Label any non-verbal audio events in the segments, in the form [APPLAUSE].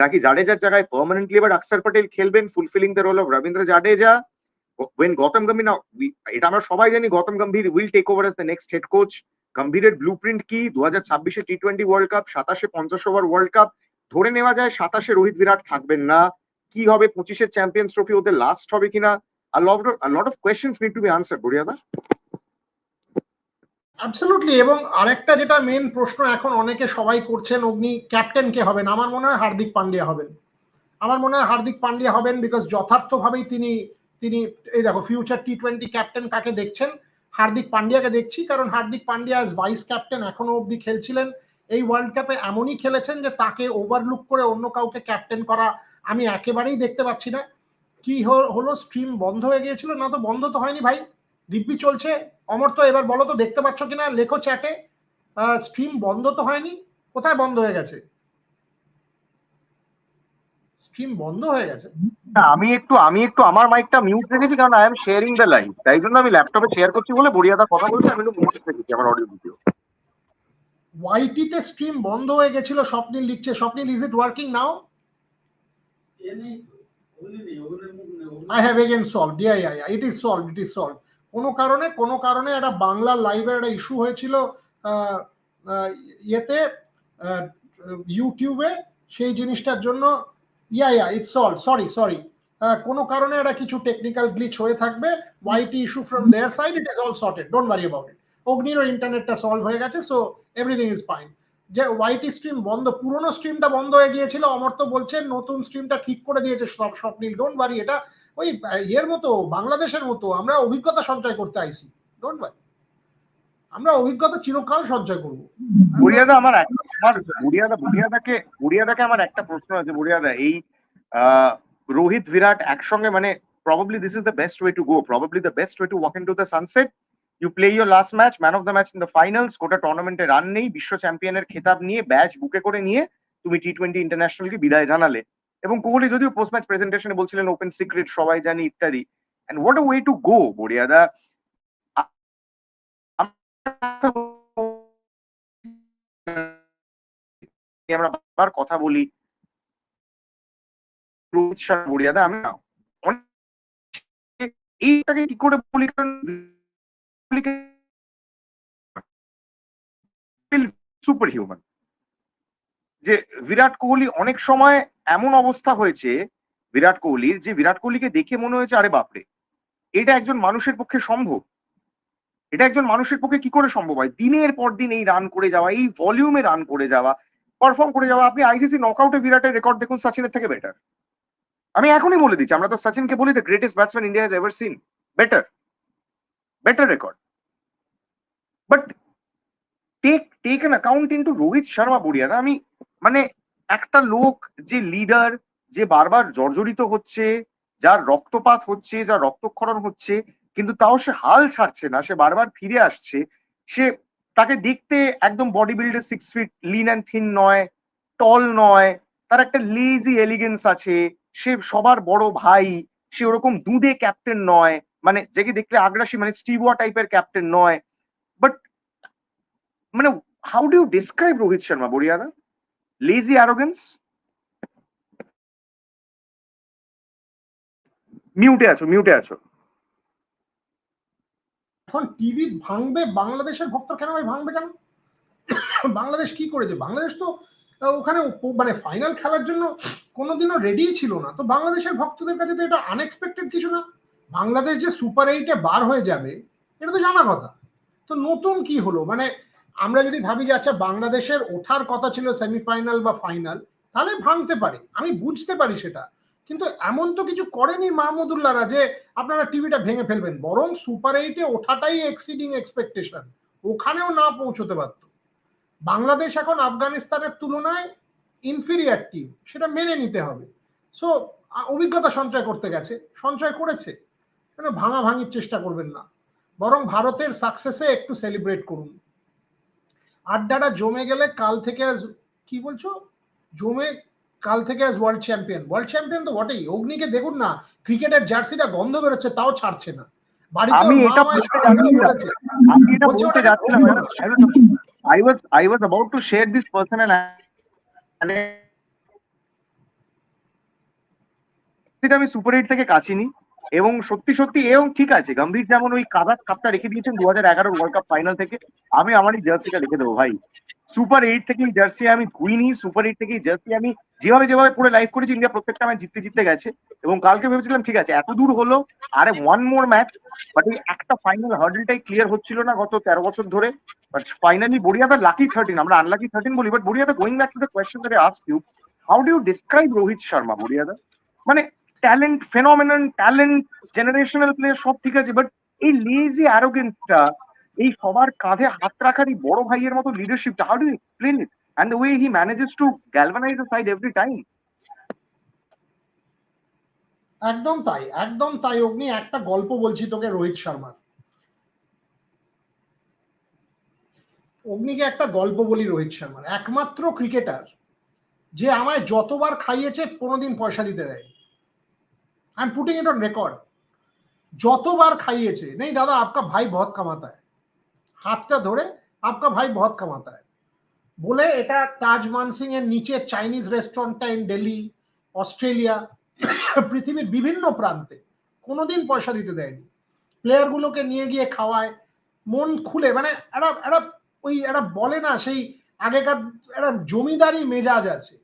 নাকি জাডেজার জায়গায় পার্মানেন্টলি এবার অক্ষর পটেল খেলবেন fulfilling the role of Ravindra Jadeja when Gautam Gambhir না এটা আমরা সবাই জানি Gautam Gambhir will take over as the next head coach গম্ভীরের blueprint কি দু হাজার ছাব্বিশে টি টোয়েন্টি ওয়ার্ল্ড কাপ সাতাশে পঞ্চাশ ওভার ওয়ার্ল্ড কাপ ধরে নেওয়া যায়, সাতাশে রোহিত বিরাট থাকবেন না। কি হবে পঁচিশের চ্যাম্পিয়ন্স ট্রফি ওদের লাস্ট হবে কিনা? A lot of, a need to be answered, বুড়িয়াদা। অ্যাবসলুটলি এবং আরেকটা যেটা মেন প্রশ্ন এখন অনেকে সবাই করছেন, অগ্নি ক্যাপ্টেন কে হবেন? আমার মনে হয় হার্দিক পান্ডিয়া হবেন। আমার মনে হয় হার্দিক পান্ডিয়া হবেন বিকজ যথার্থভাবেই তিনি তিনি, এই দেখো ফিউচার টি টোয়েন্টি ক্যাপ্টেন কাকে দেখছেন? হার্দিক পান্ডিয়াকে দেখছি, কারণ Hardik Pandya as vice captain এখনও অবধি খেলছিলেন। এই ওয়ার্ল্ড কাপে এমনই খেলেছেন যে তাকে ওভারলুক করে অন্য কাউকে ক্যাপ্টেন করা আমি একেবারেই দেখতে পাচ্ছি না। কি হলো? স্ট্রিম বন্ধ হয়ে গিয়েছিল? না তো বন্ধ তো হয়নি ভাই। দিব্যি চলছে। অমর তো এবার বলো তো দেখতে পাচ্ছ কিনা? লেখো চ্যাটে স্ট্রিম বন্ধ তো হয়নি। কোথায় বন্ধ হয়ে গেছে? স্ট্রিম বন্ধ হয়ে গেছে? আমি একটু আমি একটু আমার মাইকটা মিউট রেখেছি কারণ I am sharing the live তাই জন্য আমি ল্যাপটপে শেয়ার করছি বলে বড়িয়াদা কথা বলছি আমি একটু মিউট রেখেছি আমার অডিও ভিডিও ওয়াইটিতে স্ট্রিম বন্ধ হয়ে গেছিল স্বপ্নিল লিখছে। Swapnil is it working now I have again solve yeah yeah yeah it is solve it is solve কোনো কারণে কোনো কারণে একটা বাংলা লাইভের একটা ইস্যু হয়েছিল ইয়েতে ইউটিউবে সেই জিনিসটার জন্য yeah yeah it solve sorry sorry কোনো কারণে একটা কিছু টেকনিক্যাল গ্লিচ হয়ে থাকবে YT issue from their side it is all sorted don't worry about it অগ্নিরও ইন্টারনেটটা সলভ হয়ে গেছে সো এভরিথিং ইজ ফাইন যে ওয়াইটি স্ট্রিম বন্ধ, পুরোনো স্ট্রিমটা বন্ধ হয়ে গিয়েছিল, অমর তো বলছেন নতুন স্ট্রিমটা ঠিক করে দিয়েছে সব, স্বপ্নিল ডোন্ট ওয়ারি এটা ওই ইয়ের মতো, বাংলাদেশের মতো, আমরা অভিজ্ঞতা সঞ্চয় করতে আইছি। ডোন্ট ওয়ারি আমরা অভিজ্ঞতা চিরকাল সঞ্চয় করব। বুড়িয়াদা আমার আমার বুড়িয়াদা, বুড়িয়াদাকে বুড়িয়াদাকে আমার একটা প্রশ্ন আছে, বুড়িয়াদা, এই রোহিত বিরাট একসঙ্গে মানে probably this is the best way to go, probably the best way to walk into the sunset. You play your last match, man of the match in the finals, গোটা টুর্নামেন্টে রান নেই, বিশ্ব চ্যাম্পিয়নের খেতাব নিয়ে ব্যাচ বুকে করে নিয়ে, তুমি টি টোয়েন্টি ইন্টারন্যাশনালকে বিদায় জানালে। এবং কোহলি যদিও পোস্ট ম্যাচ প্রেজেন্টেশনে বলছিলেন ওপেন সিক্রেট সবাই জানি ইত্যাদি। And what way to go বড়িয়াদা আমরা বারবার কথা বলি। রোহিত শর্মা বড়িয়াদা আমি এইটাকে কি করে বলি? সুপার হিউম্যান যে বিরাট কোহলি অনেক সময় এমন অবস্থা হয়েছে বিরাট কোহলির যে বিরাট কোহলিকে দেখে মনে হয়েছে, আরে বাপরে, এটা একজন মানুষের পক্ষে সম্ভব। এটা একজন মানুষের পক্ষে কি করে সম্ভব হয়? দিনের পর দিন এই রান করে যাওয়া, এই ভলিউমে রান করে যাওয়া পারফর্ম করে যাওয়া, আপনি আইসিসি নকআউটে বিরাটের রেকর্ড দেখুন সচিনের থেকে বেটার আমি এখনই বলে দিচ্ছি, আমরা তো সচিনকে বলি the greatest batsman India ever seen better better record but take take an account into Rohit Sharma বুড়িয়াদা আমি মানে একটা লোক যে লিডার যে বারবার জর্জরিত হচ্ছে, যার রক্তপাত হচ্ছে, যার রক্তক্ষরণ হচ্ছে, কিন্তু তাও সে হাল ছাড়ছে না, সে বারবার ফিরে আসছে, সে তাকে দেখতে একদম body বিল্ডের six feet lean and thin নয় টল নয়, তার একটা লেজি এলিগেন্স আছে, সে সবার বড় ভাই, সে ওরকম দুধে ক্যাপ্টেন নয় মানে যেকে দেখলে আগ্রাসী মানে স্টিভোয়া টাইপের ক্যাপ্টেন নয় বাট মানে how do describe Rohit Sharma, বড়িয়াদা? Lazy arrogance মিউটে আছো মিউটে আছো। এখন টিভি ভাঙবে, বাংলাদেশের ভক্ত কেন ভাই ভাঙবে কেন? বাংলাদেশ কি করেছে? বাংলাদেশ তো ওখানে মানে ফাইনাল খেলার জন্য কোনোদিনও রেডি ছিল না। তো বাংলাদেশের ভক্তদের কাছে তো এটা আনএক্সপেক্টেড কিছু না। বাংলাদেশ যে সুপার এইটে বার হয়ে যাবে, এটা তো জানা কথা। তো নতুন কি হলো? মানে আমরা যদি ভাবি যে আচ্ছা বাংলাদেশের ওঠার কথা ছিল সেমিফাইনাল বা ফাইনাল, তাহলে ভাঙতে পারে। আমি বুঝতে পারি সেটা। কিন্তু এমন তো কিছু করেনি মাহমুদুল্লাহরা যে, আপনারা টিভিটা ভেঙে ফেলবেন। বরং সুপার এইটে ওঠাটাই এক্সিডিং এক্সপেকটেশন ওখানেও না পৌঁছতে পারত। বাংলাদেশ এখন আফগানিস্তানের তুলনায় ইনফিরিয়ার টিম সেটা মেনে নিতে হবে। সো অভিজ্ঞতা সঞ্চয় করতে গেছে। সঞ্চয় করেছে। ভাঙা ভাঙির চেষ্টা করবেন না। বরং ভারতের সাকসেসে একটু সেলিব্রেট করুন। আড্ডাটা জমে গেলে কাল থেকে কি বলছো? জমে কাল থেকে আজ ওয়ার্ল্ড চ্যাম্পিয়ন ওয়ার্ল্ড চ্যাম্পিয়ন তো বটেই। অগ্নিকে দেখুন না ক্রিকেটের জার্সিটা গন্ধ বেরোচ্ছে তাও ছাড়ছে না। আমি এটা এটা বলতে যাচ্ছিলাম this personal সেটা আমি সুপার এইট থেকে কাছে নিই এবং সত্যি সত্যি, এবং ঠিক আছে, গম্ভীর যেমন ওই কাদা কাপটা রেখে দিয়েছেন দু হাজার এগারো ওয়ার্ল্ড কাপ ফাইনাল থেকে, আমি আমার এই জার্সিটা রেখে দেবো ভাই। সুপার এইট থেকে এই জার্সি আমি ধুইনি সুপার এইট থেকে এই জার্সি আমি যেভাবে যেভাবে পুরো লাইভ করেছি ইন্ডিয়া প্রত্যেকটা ম্যাচ জিততে জিততে গেছে। এবং কালকে ভেবেছিলাম, ঠিক আছে, এত দূর হলো, আরে ওয়ান মোর ম্যাচ বাট এই একটা ফাইনাল হার্ডেলটাই ক্লিয়ার হচ্ছিল না গত তেরো বছর ধরে। বাট ফাইনালি বড়িয়াদা লাকি থার্টিন আমরা আনলাকি থার্টিন বলি but বড়িয়াদা going back to the question ask you how do you describe Rohit Sharma বড়িয়াদা? মানে talent phenomenon talent generational player সব ঠিক আছে বাট এই লেজি অ্যারোগেন্সটা এই সবার কাঁধে হাত রাখার এই বড় ভাইয়ের মতো লিডারশিপটা how do explain it and the way he manages to galvanise the side every time একদম তাই একদম তাই, অগ্নি, একটা গল্প বলছি তোকে, রোহিত শর্মার। অগ্নিকে একটা গল্প বলি, রোহিত শর্মার। একমাত্র ক্রিকেটার যে আমায় যতবার খাইয়েছে, কোনোদিন পয়সা দিতে দেয় I am putting it on record যতবার খাইয়েছে, নেই দাদা, আপকা ভাই বহুত কামাতা হাতটা ধরে আপকা ভাই বহুত কামাতা বলে এটা তাজ মানসিং এর নিচে চাইনিজ রেস্টুরেন্টটা ইন দিল্লি অস্ট্রেলিয়া পৃথিবীর বিভিন্ন প্রান্তে। কোনোদিন পয়সা দিতে দেয়নি। প্লেয়ারগুলোকে নিয়ে গিয়ে খাওয়ায়, মন খুলে মানে একটা একটা ওই একটা বলে না, সেই আগেকার একটা জমিদারি মেজাজ আছে।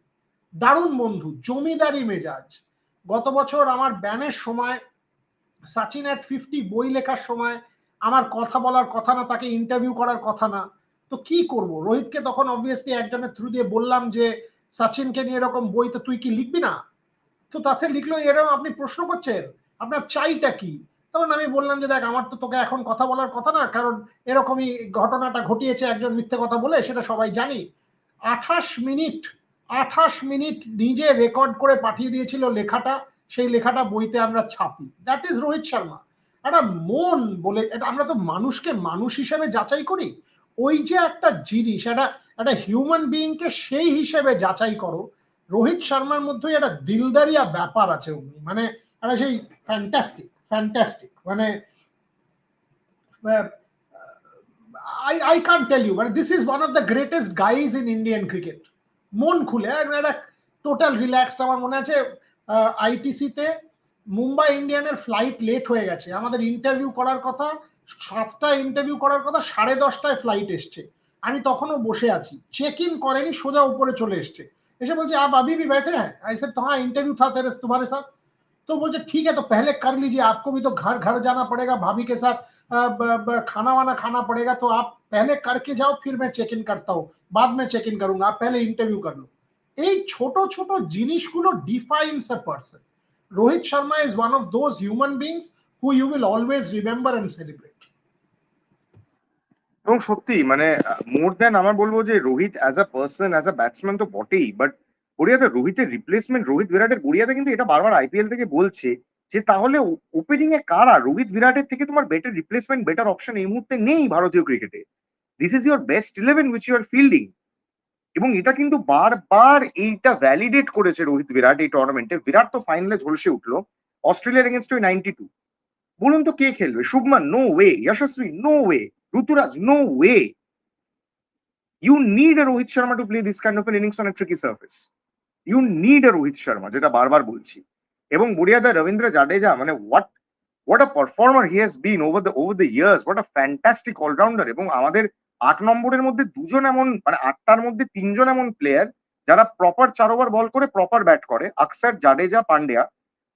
দারুণ বন্ধু, জমিদারি মেজাজ। গত বছর আমার ব্যানের সময়, সাচিন অ্যাট ফিফটি বই লেখার সময় আমার কথা বলার কথা না, তাকে ইন্টারভিউ করার কথা না। তো কি করব? রোহিতকে তখন অবভিয়াসলি একজনের থ্রু দিয়ে বললাম যে, সচিনকে নিয়ে এরকম বই তো তুই কি লিখবি না? তো তাতে লিখলো এরকম আপনি প্রশ্ন করছেন? আপনার চাইটা কি? তখন আমি বললাম যে, দেখ, আমার তো তোকে এখন কথা বলার কথা না, কারণ এরকমই ঘটনাটা ঘটিয়েছে একজন মিথ্যে কথা বলে, সেটা সবাই জানি। আঠাশ মিনিট আঠাশ মিনিট নিজে রেকর্ড করে পাঠিয়ে দিয়েছিল লেখাটা, সেই লেখাটা বইতে আমরা ছাপি। That is Rohit Sharma. একটা মন বলে, এটা আমরা তো মানুষকে মানুষ হিসেবে যাচাই করি। ওই যে একটা জিনিস, একটা একটা হিউম্যান বিইংকে সেই হিসেবে যাচাই করো, রোহিত শর্মার মধ্যে একটা দিলদারিয়া ব্যাপার আছে অমনি মানে একটা সেই ফ্যান্টাস্টিক ফ্যান্টাস্টিক মানে I I can tell you মানে this is one of the greatest guys in Indian cricket মন খুলে একটা টোটাল রিল্যাক্সড আমার মনে আছে আইটিসিতে মুম্বাই ইন্ডিয়ানের ফ্লাইট লেট হয়ে গেছে আমাদের ইন্টারভিউ করার কথা সাতটা ইন্টারভিউ করার কথা সাড়ে দশটায় ফ্লাইট এসছে আমি তখনও বসে আছি চেক ইন করেনি সোজা উপরে চলে এসছে এসে বলছে आप अभी भी बैठे हैं ऐसे तो हाँ इंटरव्यू था तेरे तुम्हारे साथ तो बोलते ठीक है तो पहले कर लीजिए आपको भी तो घर घर जाना पड़ेगा भाभी के साथ खाना वाना खाना पड़ेगा तो आप पहले करके जाओ फिर मैं चेक इन करता हूँ बाद में चेक इन करूंगा आप पहले इंटरव्यू कर लो এই ছোট ছোট জিনিসগুলো defines a person Rohit Sharma is one of those human beings who you will always remember and celebrate এবং সত্যি মানে মোর দ্যান আমার বলবো যে Rohit as a person as a batsman তো বটেই বাট গড়িয়াতে রোহিতের রিপ্লেসমেন্ট রোহিত বিরাটের গড়িয়াতে কিন্তু এটা বারবার আইপিএল থেকে বলছে যে তাহলে ওপেনিং এ কারা রোহিত বিরাটের থেকে তোমার বেটার রিপ্লেসমেন্ট বেটার অপশন এই মুহূর্তে নেই ভারতীয় ক্রিকেটে this is your best eleven which your fielding এবং এটা কিন্তু বারবার এইটা ভ্যালিডেট করেছে রোহিত বিরাট এই টুর্নামেন্টে বিরাট তো ফাইনালে ঝলসে উঠল, অস্ট্রেলিয়ার এগেনস্ট ওই নাইনটি টু বলুন তো কে খেলবে? Shubman no way Yashasvi no way Ruturaj no way you need Rohit Sharma to play this kind of innings on tricky surface you need Rohit Sharma যেটা বারবার বলছি। এবং বড়িয়াদা রবীন্দ্র জাডেজা মানে what what a performer he has been over the over the years what a fantastic allrounder এবং আমাদের আট নম্বরের মধ্যে দুজন এমন মানে আটটার মধ্যে তিনজন এমন প্লেয়ার যারা প্রপার চার ওভার বল করে প্রপার ব্যাট করে। আকসার, জাডেজা, পান্ডিয়া।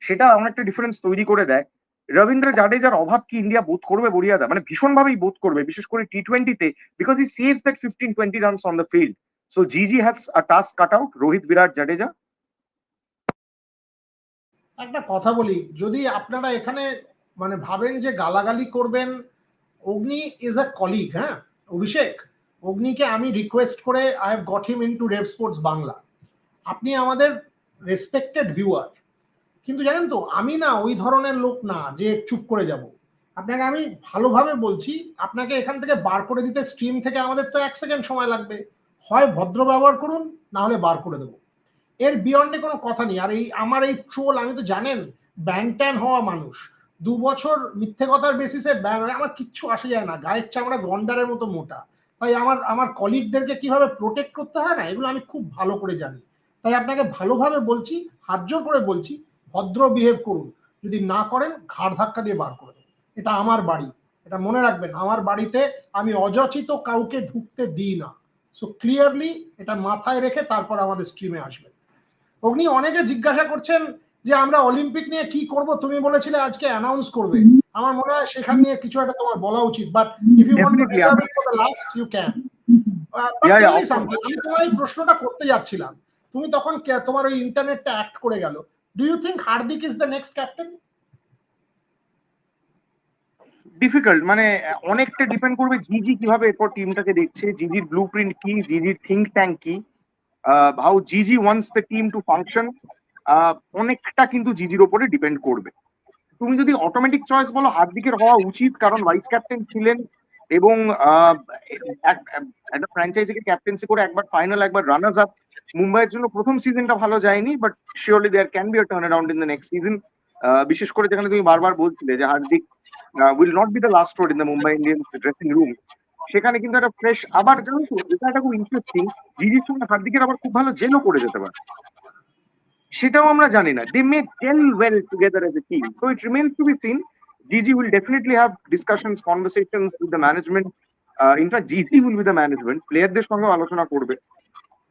সেটা অনেকটা ডিফারেন্স তৈরি করে দেয়। রবীন্দ্র জাডেজার অভাব কি ইন্ডিয়া বোধ করবে বড়িয়াদা? মানে ভীষণভাবেই বোধ করবে, বিশেষ করে টি টোয়েন্টিতে because he saves that fifteen twenty runs on the field so GG has a task cut out Rohit Virat Jadeja. একটা কথা বলি, যদি আপনারা এখানে মানে ভাবেন যে গালাগালি করবেন, অগ্নি ইজ আ কলিগ হ্যাঁ? অভিষেক, অগ্নিকে আমি রিকোয়েস্ট করে I have got him in to Rev Sportz Bangla আপনি আমাদের রেসপেক্টেড ভিউয়ার কিন্তু জানেন তো, আমি না ওই ধরনের লোক না যে চুপ করে যাব। আপনাকে আমি ভালোভাবে বলছি, আপনাকে এখান থেকে বার করে দিতে স্ট্রিম থেকে আমাদের তো এক সেকেন্ড সময় লাগবে। হয় ভদ্র ব্যবহার করুন, না হলে বার করে দেবো। এর বিয়ন্ডে কোনো কথা নেই। আর এই, আমার এই ট্রোল আমি তো জানেন ব্যান্ট্যান হওয়া মানুষ। দু বছর মিথ্যে কথার বেসিসে আমার কিচ্ছু আসে যায় না। গায়ের চামড়া গন্ডারের মতো মোটা। তাই আমার আমার কলিগদেরকে কীভাবে প্রোটেক্ট করতে হয় না, এগুলো আমি খুব ভালো করে জানি। তাই আপনাকে ভালোভাবে বলছি, হাত জোর করে বলছি, ভদ্র বিহেভ করুন। যদি না করেন, ঘাড় ধাক্কা দিয়ে বার করে এটা আমার বাড়ি। এটা মনে রাখবেন, আমার বাড়িতে আমি অযাচিত কাউকে ঢুকতে দিই না। সো ক্লিয়ারলি এটা মাথায় রেখে তারপর আমাদের স্ট্রিমে আসবেন। অগ্নি অনেকে জিজ্ঞাসা করছেন যে আমরা অলিম্পিক নিয়ে কি করব তুমি বলেছিলে আজকে অ্যানাউন্স করবে। আমার মনে হয় সেখান নিয়ে কিছু একটা তোমার বলা উচিত but if you want to for the last you can আমি তোমার এই প্রশ্নটা করতে যাচ্ছিলাম। তুমি তখন তোমার ওই ইন্টারনেটটা অ্যাক্ট করে গেল। Do you think Hardik is the next captain difficult মানে অনেকটা ডিপেন্ড করবে জিজি কীভাবে এরপর টিমটাকে দেখছে জিজির ব্লু প্রিন্ট কি জিজির থিঙ্ক ট্যাঙ্ক কি how GG wants the team to function অনেকটা কিন্তু জিজির ওপরে ডিপেন্ড করবে। তুমি যদি অটোমেটিক চয়েস বলো, হার্দিকের হওয়া উচিত, কারণ ভাইস ক্যাপ্টেন ছিলেন এবং একটা ফ্র্যাঞ্চাইজিকে ক্যাপ্টেন্সি করে একবার ফাইনাল একবার রানার্স আপ মুম্বাইয়ের জন্য প্রথম সিজনটা ভালো যায়নি but surely there can be a turnaround in the next season বিশেষ করে যেখানে তুমি বারবার বলছিলে যে Hardik will not be the last word in the Mumbai Indians dressing room সেখানে কিন্তু একটা ফ্রেশ আবার জানো তো, এটা একটা খুব ইন্টারেস্টিং জিজির সঙ্গে হার্দিকের আবার খুব ভালো জেলও করে যেতে পারে। সেটাও আমরা জানি না। They may gel well together as a team so it remains to be seen GG will definitely have discussions conversations with the management in fact GG will with the management প্লেয়ারদের সঙ্গে আলোচনা করবে।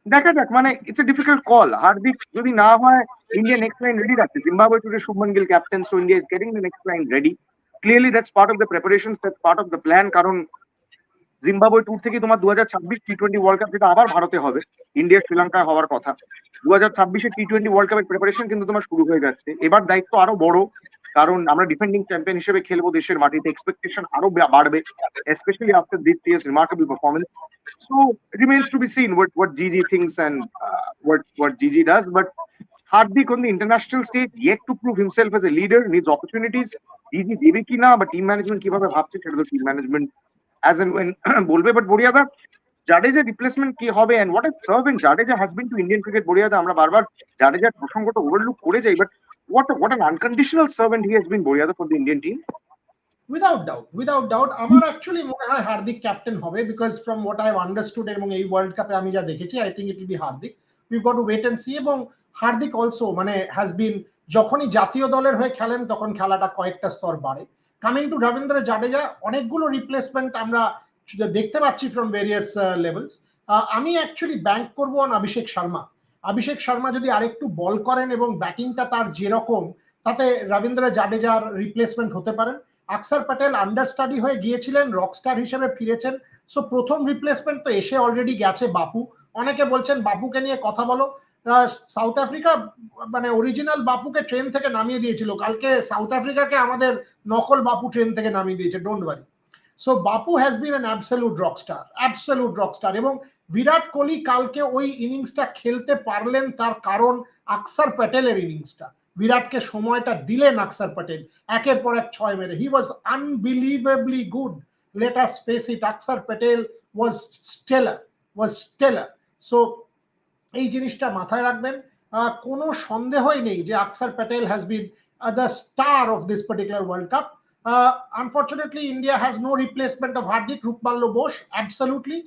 দেখা যাক মানে it's a difficult call Hardik যদি না হয় ইন্ডিয়া নেক্সট লাইন রেডি রাখছে। Zimbabwe today Shubman Gill captain so India is getting the next line ready clearly that's part of the preparation that's part of the plan কারণ Zimbabwe tour থেকে তোমার দু হাজার ছাব্বিশ টি টোয়েন্টি ওয়ার্ল্ড কাপ যেটা আবার ভারতে হবে ইন্ডিয়া শ্রীলঙ্কায় হওয়ার কথা। দু হাজার ছাব্বিশে টি টোয়েন্টি ওয়ার্ল্ড কাপের প্রিপারেশন কিন্তু তোমার শুরু হয়ে যাচ্ছে এবার দায়িত্ব আরও বড় কারণ আমরা ডিফেন্ডিং চ্যাম্পিয়ন হিসেবে খেলব দেশের মাটিতে এক্সপেকটেশন আরও বাড়বে specially after this year's remarkable performance so remains to be seen what GG thinks and uh, what what GG does but Hardik on the international stage yet to prove himself as a leader needs opportunities GG দেবে কি না বা team management কীভাবে ভাবছে সেটা তো team management as and when বলবে but বড়িয়াদা জাডেজা রিপ্লেসমেন্ট কি হবে and what a serve and Jadeja has been to Indian cricket বড়িয়াদা আমরা বারবার জাডেজার প্রসঙ্গটা ওভারলুক করে যাই but what a, what an unconditional servant he has been বড়িয়াদা for the Indian team? Without doubt without doubt আমার অ্যাকচুয়ালি মনে হয় হার্দিক ক্যাপ্টেন হবে because from what I understood এবং এই ওয়ার্ল্ড কাপে আমি যা দেখেছি I think it will be Hardik. We got to wait and see এবং হার্দিক অলসো মানে হ্যাজ বিন যখনই জাতীয় দলের হয়ে খেলেন তখন খেলাটা কয়েকটা স্তর বাড়ে। কামিং টু রবীন্দ্র জাডেজা অনেকগুলো রিপ্লেসমেন্ট আমরা দেখতে পাচ্ছি ফ্রম ভেরিয়াস লেভেলস আমি অ্যাকচুয়ালি ব্যাংক করব অন অভিষেক শর্মা অভিষেক শর্মা যদি আরেকটু বল করেন এবং ব্যাটিংটা তার যেরকম, তাতে রবীন্দ্র জাডেজার রিপ্লেসমেন্ট হতে পারেন। আকসার প্যাটেল আন্ডারস্টাডি হয়ে গিয়েছিলেন রকস্টার হিসেবে ফিরেছেন। সো প্রথম রিপ্লেসমেন্ট তো এসে অলরেডি গেছে বাপু। অনেকে বলছেন, বাপুকে নিয়ে কথা বলো। সাউথ আফ্রিকা মানে অরিজিনাল বাপুকে ট্রেন থেকে নামিয়ে দিয়েছিল। কালকে সাউথ আফ্রিকাকে আমাদের নকল বাপু ট্রেন থেকে নামিয়ে দিয়েছে don't worry so Bapu has been an absolute rockstar absolute rockstar এবং বিরাট কোহলি কালকে ওই ইনিংসটা খেলতে পারলেন তার কারণ আকসার প্যাটেলের ইনিংসটা বিরাটকে সময়টা দিলেন আকসার প্যাটেল, একের পর এক ছয় মেরে। He was unbelievably good let us face it Axar Patel was stellar was stellar so এই জিনিসটা মাথায় রাখবেন কোনো সন্দেহই নেই যে Axar Patel has been the star of this particular world cup unfortunately India has no replacement of Hardik Rupmalya Bose absolutely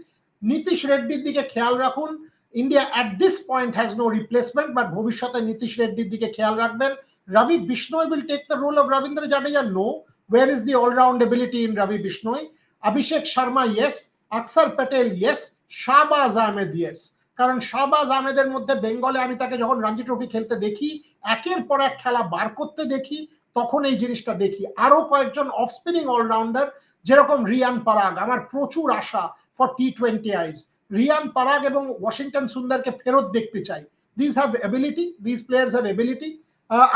Nitish রেড্ডির দিকে খেয়াল রাখুন India at this point has no replacement but ভবিষ্যতে নীতিশ রেড্ডির দিকে খেয়াল রাখবেন Ravi Bishnoi will take the role of Ravindra Jadeja no where is the all-round ability in Ravi Bishnoi? Abhishek Sharma, yes. Aksar Patel, yes. Ahmed yes কারণ শাহবাজ আহমেদের মধ্যে বেঙ্গলে আমি তাকে যখন রঞ্জি ট্রফি খেলতে দেখি, একের পর এক খেলা বার করতে দেখি, তখন এই জিনিসটা দেখি। আরও কয়েকজন অফ স্পিনিং অলরাউন্ডার যেরকম রিয়ান পারাগ, আমার প্রচুর আশা for T twenty Is Riyan Parag এবং ওয়াশিংটন সুন্দরকে ফেরত দেখতে চাই। This have ability this players have ability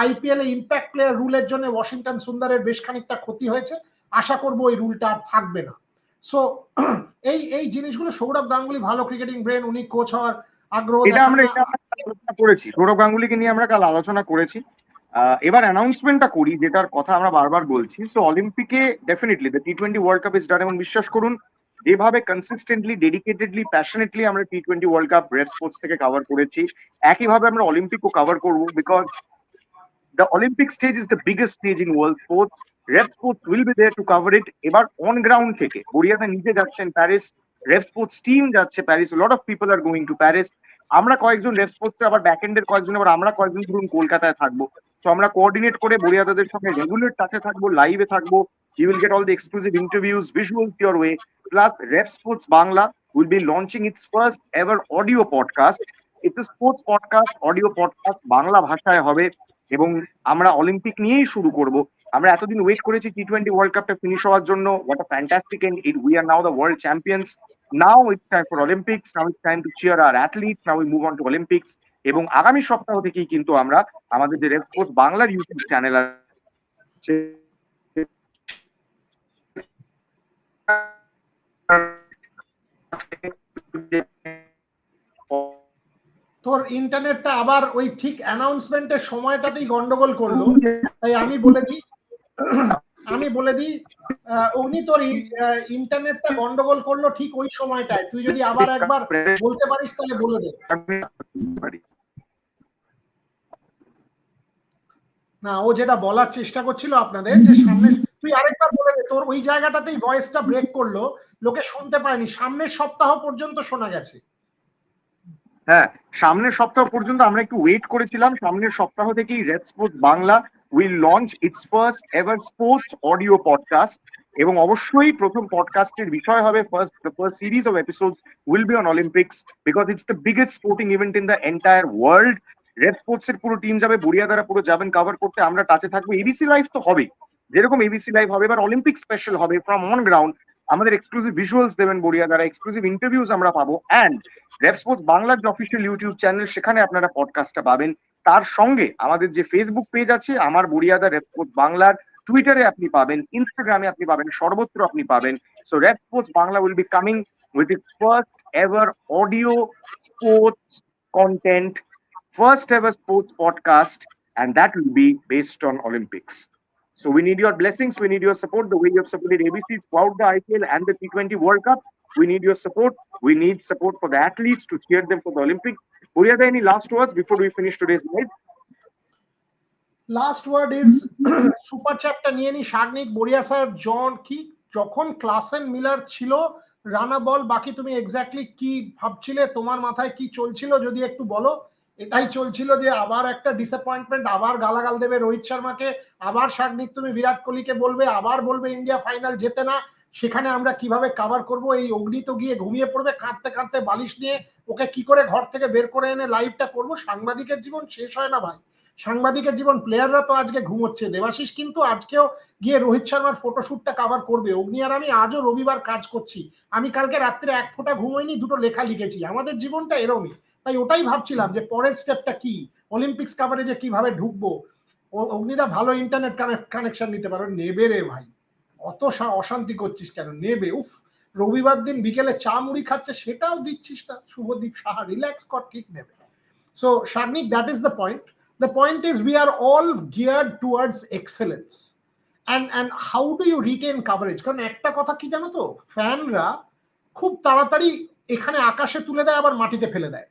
IPL A impact player রুলের জন্য ওয়াশিংটন সুন্দরের বেশ খানিকটা ক্ষতি হয়েছে। আশা করব ওই রুলটা আর থাকবে না। সো [CLEARS THROAT] এই এই জিনিসগুলো সৌরভ গাঙ্গুলি ভালো ক্রিকেটিং ব্রেন উনি কোচ হওয়ার আগ্রহ এটা আমরা আলোচনা করেছি। সৌরভ গাঙ্গুলিকে নিয়ে আমরা কাল আলোচনা করেছি। এবার অ্যানাউন্সমেন্টটা করি যেটার কথা আমরা বারবার বলছি। সো অলিম্পিকে definitely the T twenty world cup is done এবং বিশ্বাস করুন যেভাবে কনসিস্টেন্টলি ডেডিকেটেডলি প্যাশনেটলি আমরা T twenty world cup Rev Sportz থেকে কভার করেছি একইভাবে আমরা অলিম্পিকও কভার করব because the Olympic stage is the biggest stage in world sports Rev Sportz will be there to cover it এবার অন গ্রাউন্ড থেকে বরিয়াদা নিজে যাচ্ছেন প্যারিস রেড স্পোর্টস টিম যাচ্ছে Paris lot of people are going to Paris আমরা কয়েকজন Red Sports আবার back এন্ডের কয়েকজন, আবার আমরা কয়েকজন ধরুন কলকাতায় থাকব। তো আমরা কোঅর্ডিনেট করে বরিয়াদাদের সঙ্গে রেগুলার টাচে থাকব লাইভে থাকব। You will get all the exclusive interviews visuals your way plus Rev Sportz Bangla will be launching its first ever audio podcast it's sports podcast audio podcast Bangla ভাষায় হবে। এবং আমরা অলিম্পিক নিয়েই শুরু করব। আমরা এতদিন ওয়েট করেছি টি টোয়েন্টি ওয়ার্ল্ড কাপটা ফিনিশ হওয়ার জন্য। What a fantastic end it we are now the world champions now it's time for Olympics now it's time to cheer our athletes now we move on to Olympics এবং আগামী সপ্তাহ থেকেই কিন্তু আমরা আমাদের যে রেড স্পোর্টস বাংলার YouTube channel আছে তোর ইন্টারনেটটা আবার ওই ঠিক অ্যানাউন্সমেন্টের সময়টাতেই গন্ডগোল করল। তাই আমি বলে দিই, আমি বলে দিই উনি তোর ইন্টারনেটটা গন্ডগোল করল ঠিক ওই সময়টায়। তুই যদি আবার একবার বলতে পারিস তাহলে বলে দে। না, ও যেটা বলার চেষ্টা করছিল আপনাদের, যে সামনে তুই আরেকবার বলে দে, তোর ওই জায়গাটাতেই ভয়েসটা ব্রেক করল, লোকে শুনতে পায়নি। সামনের সপ্তাহ পর্যন্ত শোনা গেছে। হ্যাঁ সামনের সপ্তাহ পর্যন্ত আমরা একটু ওয়েট করেছিলাম। সামনের সপ্তাহ থেকেই Rev Sportz Bangla will launch its first ever sports audio podcast এবং অবশ্যই প্রথম পডকাস্টের বিষয় হবে first first series of episodes will be on Olympics because it's the biggest sporting event in the entire world Rev Sportz এর পুরো team যাবে বরিয়া দ্বারা পুরো যাবেন কভার করতে, আমরা টাচে থাকব। এবিসি লাইভ তো হবেই। যেরকম এবিসি লাইভ হবে, এবার অলিম্পিক স্পেশাল হবে ফ্রম অন গ্রাউন্ড আমাদের এক্সক্লুসিভ ভিজুয়ালস দেবেন বরিয়া দ্বারা এক্সক্লুসিভ ইন্টারভিউজ আমরা পাবো অ্যান্ড রেপ স্পোর্টস বাংলার যে অফিসিয়াল ইউটিউব চ্যানেল সেখানে আপনারা পডকাস্টটা পাবেন তার সঙ্গে আমাদের যে ফেসবুক পেজ আছে, আমার বরিয়াদা রেপ স্পোর্টস বাংলার টুইটারে আপনি পাবেন ইনস্টাগ্রামে আপনি পাবেন, সর্বত্র আপনি পাবেন so Rev Sportz Bangla will be coming with its first ever audio sports content first ever sports podcast and that will be based on Olympics. So we need your blessings. We need your support. The way you have supported ABC throughout the IPL and the T20 World Cup. We need your support. We need support for the athletes to cheer them for the Olympics. Uriada, any last words before we finish today's live? Last [CLEARS THROAT] word is super চ্যাটটা নিয়ে নি সাগনিক বড়িয়া সাহেব জন কি যখন Klaasen Miller ছিল রানা বল বাকি তুমি exactly কি ভাবছিলে তোমার মাথায় কি চলছিল যদি একটু বলো এটাই চলছিল যে আবার একটা ডিসঅ্যাপয়েন্টমেন্ট আবার গালাগাল দেবে রোহিত শর্মাকে, আবার সাগনিক তুমি বিরাট কোহলিকে বলবে, আবার বলবে ইন্ডিয়া ফাইনাল জেতে না। সেখানে আমরা কীভাবে কাভার করব? এই অগ্নি তো গিয়ে ঘুমিয়ে পড়বে, কাঁদতে কাঁদতে বালিশ নিয়ে ওকে কি করে ঘর থেকে বের করে এনে লাইভটা করব? সাংবাদিকের জীবন শেষ হয় না ভাই। সাংবাদিকের জীবন প্লেয়াররা তো আজকে ঘুমোচ্ছে দেবাশিস কিন্তু আজকেও গিয়ে রোহিত শর্মার ফটোশুটটা কাভার করবে। অগ্নি আর আমি আজও রবিবার কাজ করছি। আমি কালকে রাত্রে এক ফোঁটা ঘুমোইনি, দুটো লেখা লিখেছি। আমাদের জীবনটা এরমই। তাই ওটাই ভাবছিলাম যে পরের স্টেপটা কি? অলিম্পিক্স কাভারেজে কীভাবে ঢুকবো? অগ্নিদা ভালো ইন্টারনেট কানেকশন নিতে পারো। নেবে রে ভাই। অত অশান্তি করছিস কেন? নেবে। উফ, রবিবার দিন বিকেলে চা মুড়ি খাচ্ছে সেটাও দিচ্ছিস না। শুভদীপ সাহা রিল্যাক্স কর, ঠিক নেবে। So Sagnik that is the point the point is we are all geared towards excellence and and how do you retain coverage? কারণ একটা কথা কি জানো তো? ফ্যানরা খুব তাড়াতাড়ি এখানে আকাশে তুলে দেয়, আবার মাটিতে ফেলে দেয়।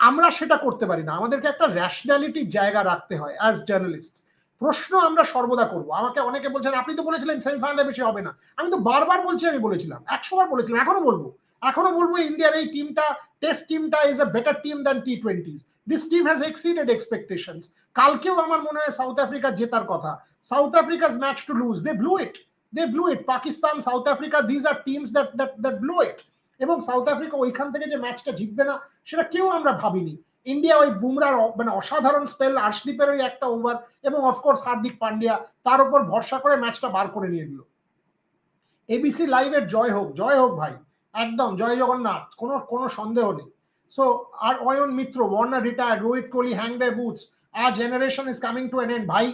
আমরা সেটা করতে পারি না। আমাদেরকে একটা র্যাশনালিটি জায়গা রাখতে হয় অ্যাজ জার্নালিস্ট প্রশ্ন আমরা সর্বদা করব। আমাকে অনেকে বলছেন, আপনি তো বলেছিলেন সেমিফাইনালে বেশি হবে না। আমি তো বারবার বলছি, আমি বলেছিলাম একশো বার বলেছিলাম, এখনও বলব। এখনও বলব ইন্ডিয়ার এই টিমটা টেস্ট টিমটা is a better team than T twenties this team has exceeded expectations কালকেও আমার মনে হয় সাউথ আফ্রিকা জেতার কথা। South Africa's match to lose they blew it they blew it Pakistan South Africa these are teams that that that blew it এবং South Africa ওইখান থেকে যে ম্যাচটা জিতবে না, সেটা কেউ আমরা ভাবিনি। ইন্ডিয়া ওই বুমরার মানে অসাধারণ স্পেল আর্শদীপের ওই একটা ওভার এবং অফকোর্স হার্দিক পান্ডিয়া, তার উপর ভরসা করে ম্যাচটা বার করে নিয়ে দিল এবিসি লাইভের জয় হোক জয় হোক ভাই, একদম, জয় জগন্নাথ, কোনো কোনো সন্দেহ নেই। So R Ayan Mitra Warner retire Rohit Kohli hang the boots our generation is coming to an end ভাই,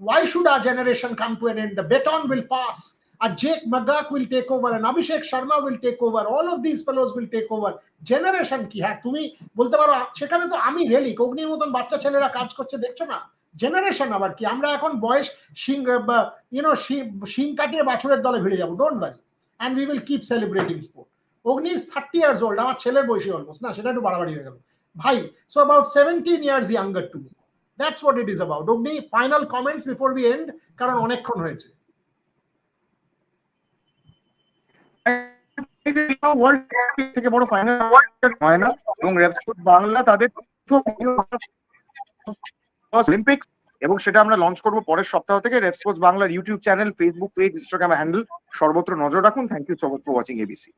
why should our generation come to an end? The baton will pass a jake magak will take over and abhishek sharma will take over. All of these fellows will take over. Generation কি? হ্যাঁ তুমি বলতে পারো, সেখানে তো আমি rally অগ্নির মতন বাচ্চা ছেলেরা কাজ করছে, দেখছ না? জেনারেশন আবার কি? আমরা এখন বয়স শিং ইউনো শিং কাটিয়ে বাছুরের দলে ভিড়ে যাব don't worry and we will keep celebrating sport Agni is thirty years old আমার ছেলের বয়সী অলমোস্ট না, সেটা একটু বাড়াবাড়ি হয়ে গেল। ভাই so about seventeen years younger to me that's what it is about Agni final comments before we end কারণ অনেকক্ষণ হয়েছে। থেকে বড় ফাইনাল হয় না এবং বাংলা তাদের অলিম্পিক্স এবং সেটা আমরা লঞ্চ করব পরের সপ্তাহ থেকে রেপস্পোর্টস বাংলার YouTube channel Facebook page Instagram handle সর্বত্র নজর রাখুন। Thank you so much for watching ABC